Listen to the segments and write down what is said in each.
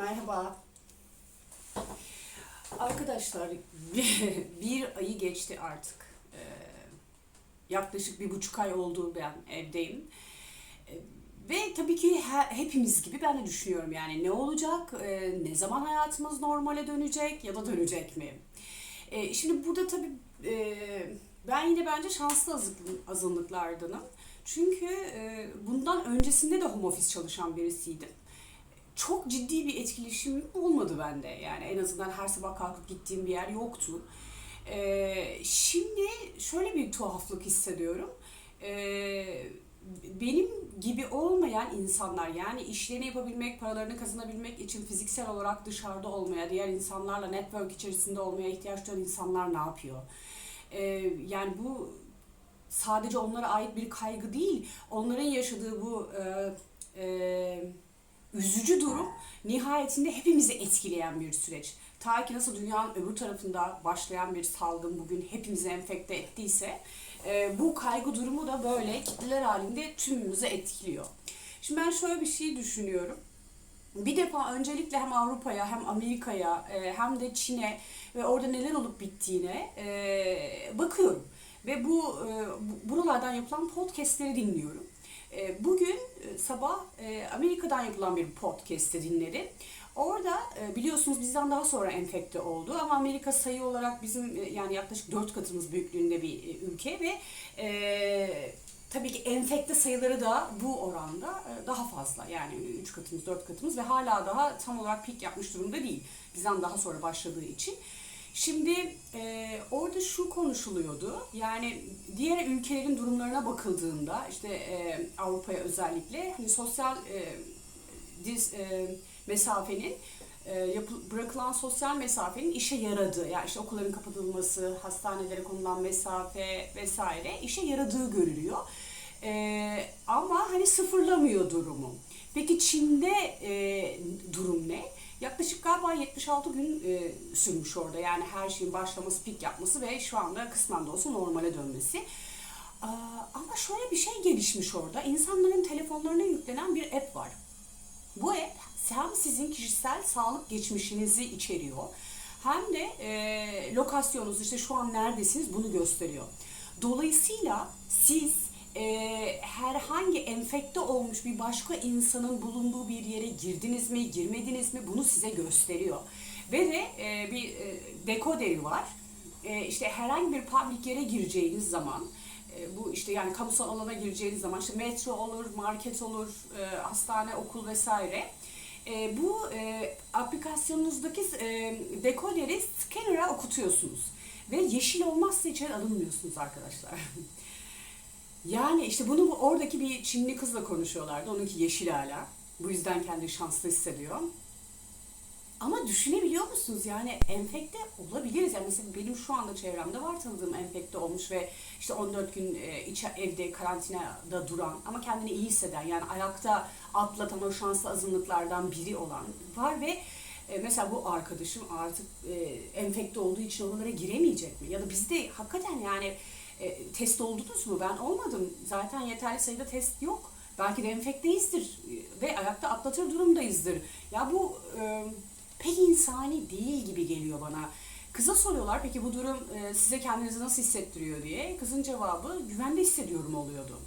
Merhaba. Arkadaşlar bir ayı geçti artık. Ee, yaklaşık bir buçuk ay oldu ben evdeyim. Ee, ve tabii ki he- hepimiz gibi ben de düşünüyorum yani ne olacak, Ee, ne zaman hayatımız normale dönecek ya da dönecek mi? Şimdi burada tabii e, ben yine bence şanslı azınlık- azınlıklardanım. Çünkü e, bundan öncesinde de home office çalışan birisiydim çok ciddi bir etkileşim olmadı bende. Yani en azından her sabah kalkıp gittiğim bir yer yoktu. Ee, şimdi şöyle bir tuhaflık hissediyorum. Ee, benim gibi olmayan insanlar yani işlerini yapabilmek, paralarını kazanabilmek için fiziksel olarak dışarıda olmaya, diğer insanlarla network içerisinde olmaya ihtiyaç duyan insanlar ne yapıyor? Ee, yani bu sadece onlara ait bir kaygı değil, onların yaşadığı bu e, e, üzücü durum nihayetinde hepimizi etkileyen bir süreç. Ta ki nasıl dünyanın öbür tarafında başlayan bir salgın bugün hepimizi enfekte ettiyse e, bu kaygı durumu da böyle kitleler halinde tümümüzü etkiliyor. Şimdi ben şöyle bir şey düşünüyorum. Bir defa öncelikle hem Avrupa'ya hem Amerika'ya e, hem de Çin'e ve orada neler olup bittiğine e, bakıyorum. Ve bu bu- buralardan yapılan podcastleri dinliyorum. E, Bugün e, sabah e, Amerika'dan yapılan bir podcast'i dinledim. Orada e, biliyorsunuz bizden daha sonra enfekte oldu ama Amerika sayı olarak bizim yani yaklaşık 4 katımız büyüklüğünde bir ülke ve e, tabii ki enfekte sayıları da bu oranda daha fazla. Yani 3 katımız, 4 katımız ve hala daha tam olarak pik yapmış durumda değil. Bizden daha sonra başladığı için. Şimdi e, orada şu konuşuluyordu. Yani diğer ülkelerin durumlarına bakıldığında işte e, Avrupa'ya özellikle hani sosyal e, diz, e, mesafenin e, yapı- bırakılan sosyal mesafenin işe yaradığı yani işte okulların kapatılması, hastanelere konulan mesafe vesaire işe yaradığı görülüyor. E, ama hani sıfırlamıyor durumu. Peki Çin'de e, durum ne? Yaklaşık galiba 76 gün e, sürmüş orada. Yani her şeyin başlaması, pik yapması ve şu anda kısmen de olsa normale dönmesi. Ama şöyle bir şey gelişmiş orada. İnsanların telefonlarına yüklenen bir app var. Bu app hem sizin kişisel sağlık geçmişinizi içeriyor hem de e, lokasyonunuz işte şu an neredesiniz bunu gösteriyor. Dolayısıyla siz e, herhangi enfekte olmuş bir başka insanın bulunduğu bir yere girdiniz mi, girmediniz mi bunu size gösteriyor. Ve de e, bir e, dekoderi var. E, işte herhangi bir public yere gireceğiniz zaman e, bu işte yani kamusal alana gireceğiniz zaman işte metro olur, market olur, e, hastane, okul vesaire. E, bu e, aplikasyonunuzdaki e, dekoderi scanner'a okutuyorsunuz. Ve yeşil olmazsa içeri alınmıyorsunuz arkadaşlar. yani işte bunu bu, oradaki bir Çinli kızla konuşuyorlardı. Onunki yeşil hala. Bu yüzden kendini şanslı hissediyor. Ama düşünebiliyor musunuz yani enfekte olabiliriz. Yani mesela benim şu anda çevremde var tanıdığım enfekte olmuş ve işte 14 gün e, içe, evde karantinada duran ama kendini iyi hisseden yani ayakta atlatan o şanslı azınlıklardan biri olan var ve e, mesela bu arkadaşım artık e, enfekte olduğu için oralara giremeyecek mi? Ya da bizde hakikaten yani e, test oldunuz mu? Ben olmadım. Zaten yeterli sayıda test yok. Belki de enfekteyizdir e, ve ayakta atlatır durumdayızdır. Ya bu e, pek insani değil gibi geliyor bana. Kıza soruyorlar peki bu durum e, size kendinizi nasıl hissettiriyor diye. Kızın cevabı güvende hissediyorum oluyordu.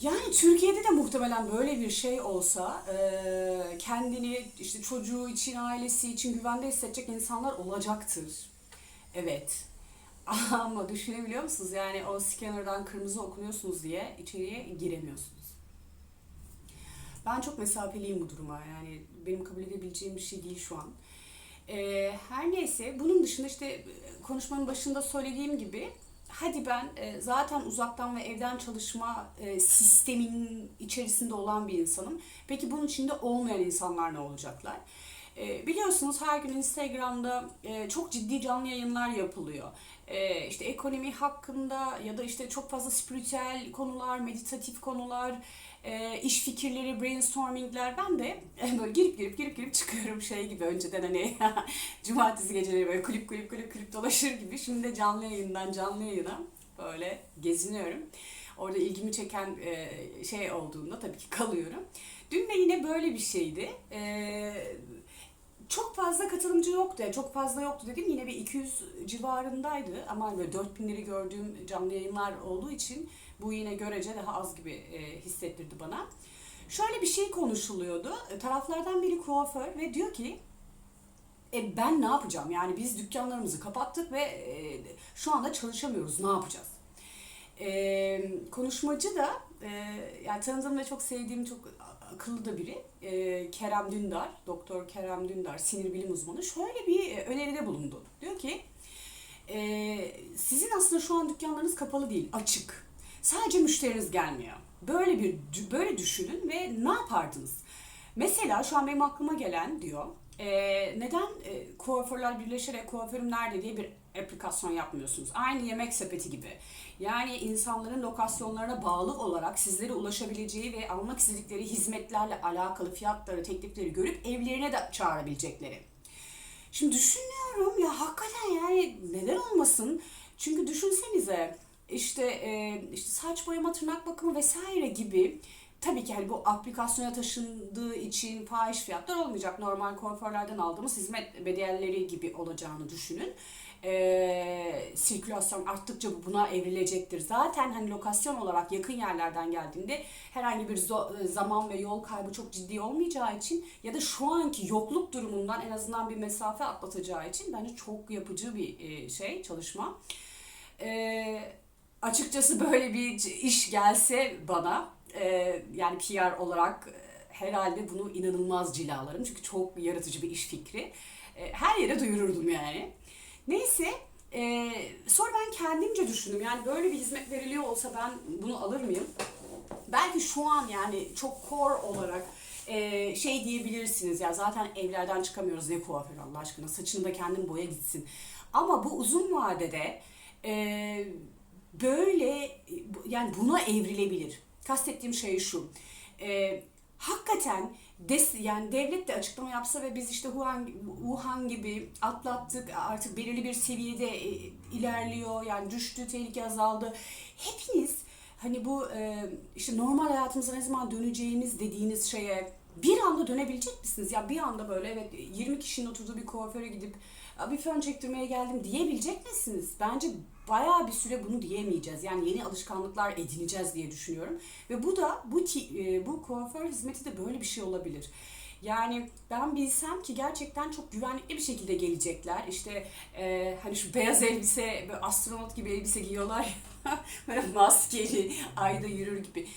Yani Türkiye'de de muhtemelen böyle bir şey olsa e, kendini işte çocuğu için, ailesi için güvende hissedecek insanlar olacaktır. Evet. Ama düşünebiliyor musunuz? Yani o scanner'dan kırmızı okunuyorsunuz diye içeriye giremiyorsunuz. Ben çok mesafeliyim bu duruma. Yani benim kabul edebileceğim bir şey değil şu an. Ee, her neyse bunun dışında işte e, konuşmanın başında söylediğim gibi hadi ben e, zaten uzaktan ve evden çalışma e, sistemin içerisinde olan bir insanım. Peki bunun içinde olmayan insanlar ne olacaklar? E, biliyorsunuz her gün Instagram'da e, çok ciddi canlı yayınlar yapılıyor. E, işte ekonomi hakkında ya da işte çok fazla spiritüel konular, meditatif konular, e, iş fikirleri, brainstormingler. Ben de e, böyle girip girip girip girip çıkıyorum şey gibi önceden hani cumartesi geceleri böyle kulüp kulüp kulüp kulüp dolaşır gibi. Şimdi de canlı yayından canlı yayına böyle geziniyorum. Orada ilgimi çeken e, şey olduğunda tabii ki kalıyorum. Dün de yine böyle bir şeydi. Ee, çok fazla katılımcı yoktu. Çok fazla yoktu dedim. Yine bir 200 civarındaydı. Ama böyle 4000'leri gördüğüm canlı yayınlar olduğu için bu yine görece daha az gibi e, hissettirdi bana. Şöyle bir şey konuşuluyordu. E, Taraflardan biri kuaför ve diyor ki e, ben ne yapacağım? Yani biz dükkanlarımızı kapattık ve e, şu anda çalışamıyoruz. Ne yapacağız? E, konuşmacı da e, yani tanıdığım ve çok sevdiğim çok akıllı da biri. E, Kerem Dündar, Doktor Kerem Dündar, sinir bilim uzmanı şöyle bir e, öneride bulundu. Diyor ki e, sizin aslında şu an dükkanlarınız kapalı değil, açık. Sadece müşteriniz gelmiyor. Böyle bir böyle düşünün ve ne yapardınız? Mesela şu an benim aklıma gelen diyor. e, neden e, kuaförler birleşerek kuaförüm nerede diye bir aplikasyon yapmıyorsunuz? Aynı yemek sepeti gibi. Yani insanların lokasyonlarına bağlı olarak sizlere ulaşabileceği ve almak istedikleri hizmetlerle alakalı fiyatları, teklifleri görüp evlerine de çağırabilecekleri. Şimdi düşünüyorum ya hakikaten yani neden olmasın? Çünkü düşünsenize işte e, işte saç boyama, tırnak bakımı vesaire gibi tabii ki hani bu aplikasyona taşındığı için fahiş fiyatlar olmayacak. Normal kuaförlerden aldığımız hizmet bedelleri gibi olacağını düşünün. E, sirkülasyon arttıkça bu buna evrilecektir. Zaten hani lokasyon olarak yakın yerlerden geldiğinde herhangi bir zo- zaman ve yol kaybı çok ciddi olmayacağı için ya da şu anki yokluk durumundan en azından bir mesafe atlatacağı için bence çok yapıcı bir e, şey çalışma. E, açıkçası böyle bir iş gelse bana e, yani PR olarak e, herhalde bunu inanılmaz cilalarım. Çünkü çok yaratıcı bir iş fikri. E, her yere duyururdum yani. Neyse e, sonra ben kendimce düşündüm. Yani böyle bir hizmet veriliyor olsa ben bunu alır mıyım? Belki şu an yani çok core olarak e, şey diyebilirsiniz ya zaten evlerden çıkamıyoruz ne kuaför Allah aşkına saçını da kendin boya gitsin. Ama bu uzun vadede e, böyle yani buna evrilebilir. Kastettiğim şey şu. E, hakikaten des, yani devlet de açıklama yapsa ve biz işte Wuhan, Wuhan gibi atlattık artık belirli bir seviyede e, ilerliyor yani düştü tehlike azaldı. Hepiniz hani bu e, işte normal hayatımıza ne zaman döneceğimiz dediğiniz şeye bir anda dönebilecek misiniz? Ya bir anda böyle evet 20 kişinin oturduğu bir kuaföre gidip "Ya bir fön çektirmeye geldim diyebilecek misiniz? Bence bayağı bir süre bunu diyemeyeceğiz. Yani yeni alışkanlıklar edineceğiz diye düşünüyorum. Ve bu da bu e, bu kuaför hizmeti de böyle bir şey olabilir. Yani ben bilsem ki gerçekten çok güvenlikli bir şekilde gelecekler. İşte e, hani şu beyaz elbise, böyle astronot gibi elbise giyiyorlar böyle maskeli, ayda yürür gibi.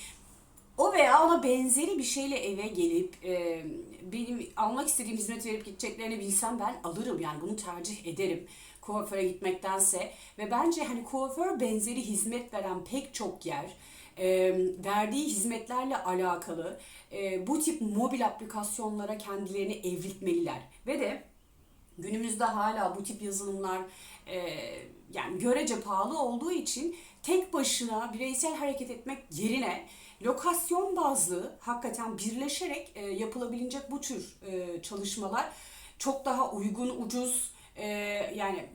O veya ona benzeri bir şeyle eve gelip e, benim almak istediğim hizmet verip gideceklerini bilsem ben alırım. Yani bunu tercih ederim kuaföre gitmektense. Ve bence hani kuaför benzeri hizmet veren pek çok yer e, verdiği hizmetlerle alakalı e, bu tip mobil aplikasyonlara kendilerini evrilmeliler ve de günümüzde hala bu tip yazılımlar e, yani görece pahalı olduğu için tek başına bireysel hareket etmek yerine lokasyon bazlı hakikaten birleşerek e, yapılabilecek bu tür e, çalışmalar çok daha uygun, ucuz e, yani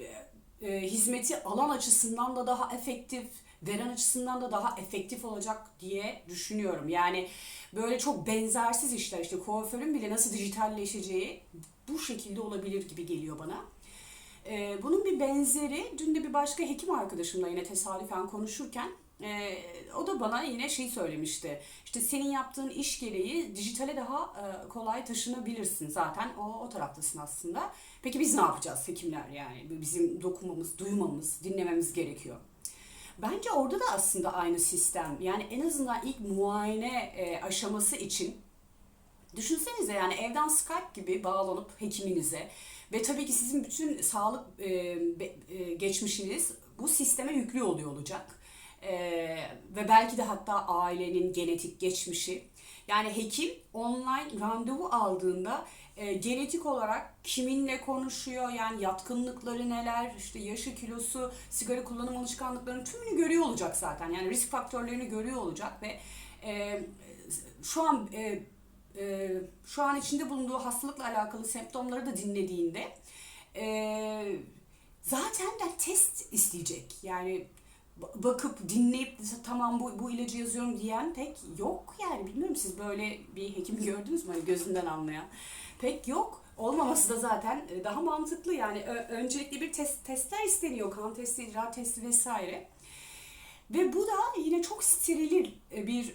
e, hizmeti alan açısından da daha efektif, veren açısından da daha efektif olacak diye düşünüyorum. Yani böyle çok benzersiz işler işte kuaförün bile nasıl dijitalleşeceği bu şekilde olabilir gibi geliyor bana. Ee, bunun bir benzeri dün de bir başka hekim arkadaşımla yine tesadüfen konuşurken e, o da bana yine şey söylemişti. İşte senin yaptığın iş gereği dijitale daha e, kolay taşınabilirsin zaten o, o taraftasın aslında. Peki biz ne yapacağız hekimler yani bizim dokunmamız, duymamız, dinlememiz gerekiyor. Bence orada da aslında aynı sistem. Yani en azından ilk muayene e, aşaması için Düşünsenize yani evden Skype gibi bağlanıp hekiminize ve tabii ki sizin bütün sağlık e, e, geçmişiniz bu sisteme yüklü oluyor olacak. E, ve belki de hatta ailenin genetik geçmişi. Yani hekim online randevu aldığında e, genetik olarak kiminle konuşuyor, yani yatkınlıkları neler, işte yaşı, kilosu, sigara kullanım alışkanlıklarının tümünü görüyor olacak zaten. Yani risk faktörlerini görüyor olacak ve e, şu an e, e, şu an içinde bulunduğu hastalıkla alakalı semptomları da dinlediğinde e, zaten de test isteyecek. Yani bakıp dinleyip tamam bu, bu ilacı yazıyorum diyen pek yok yani. Bilmiyorum siz böyle bir hekim gördünüz mü? Hani gözünden anlayan pek yok. Olmaması da zaten e, daha mantıklı. Yani öncelikle bir test, testler isteniyor. Kan testi icra testi vesaire ve bu da yine çok steril e, bir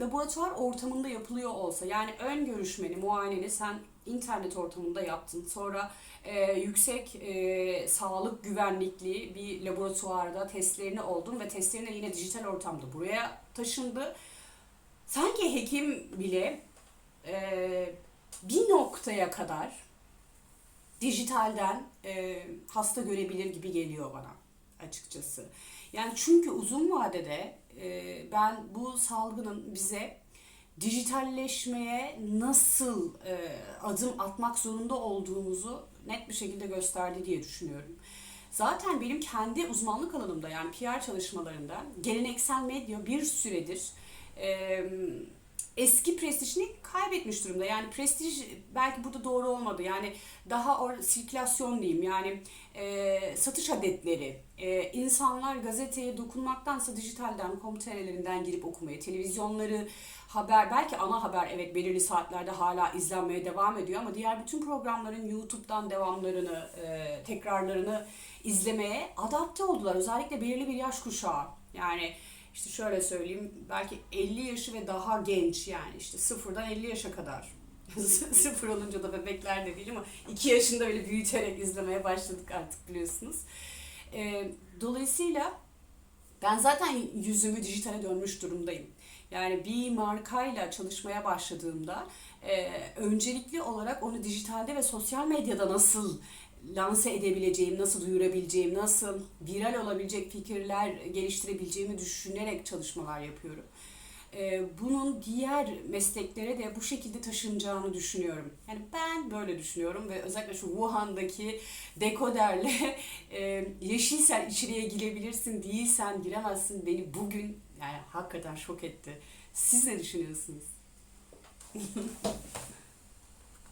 laboratuvar ortamında yapılıyor olsa yani ön görüşmeni, muayeneni sen internet ortamında yaptın. Sonra e, yüksek e, sağlık güvenlikli bir laboratuvarda testlerini oldun ve testlerin de yine dijital ortamda buraya taşındı. Sanki hekim bile e, bir noktaya kadar dijitalden e, hasta görebilir gibi geliyor bana açıkçası. Yani çünkü uzun vadede e, ben bu salgının bize dijitalleşmeye nasıl e, adım atmak zorunda olduğumuzu net bir şekilde gösterdi diye düşünüyorum. Zaten benim kendi uzmanlık alanımda yani PR çalışmalarında geleneksel medya bir süredir e, eski prestijini kaybetmiş durumda. Yani prestij belki burada doğru olmadı. Yani daha or sirkülasyon diyeyim. Yani e, satış adetleri. E, insanlar gazeteye dokunmaktansa dijitalden, komüterelerinden girip okumayı, televizyonları, haber, belki ana haber evet belirli saatlerde hala izlenmeye devam ediyor ama diğer bütün programların YouTube'dan devamlarını, e, tekrarlarını izlemeye adapte oldular. Özellikle belirli bir yaş kuşağı. Yani işte şöyle söyleyeyim belki 50 yaşı ve daha genç yani işte sıfırdan 50 yaşa kadar. Sıfır olunca da bebekler de değil ama 2 yaşında öyle büyüterek izlemeye başladık artık biliyorsunuz. Ee, dolayısıyla ben zaten yüzümü dijitale dönmüş durumdayım. Yani bir markayla çalışmaya başladığımda e, öncelikli olarak onu dijitalde ve sosyal medyada nasıl lanse edebileceğim, nasıl duyurabileceğim, nasıl viral olabilecek fikirler geliştirebileceğimi düşünerek çalışmalar yapıyorum. Ee, bunun diğer mesleklere de bu şekilde taşınacağını düşünüyorum. Yani ben böyle düşünüyorum ve özellikle şu Wuhan'daki dekoderle e, yeşilsen içeriye girebilirsin, değilsen giremezsin beni bugün yani hakikaten şok etti. Siz ne düşünüyorsunuz?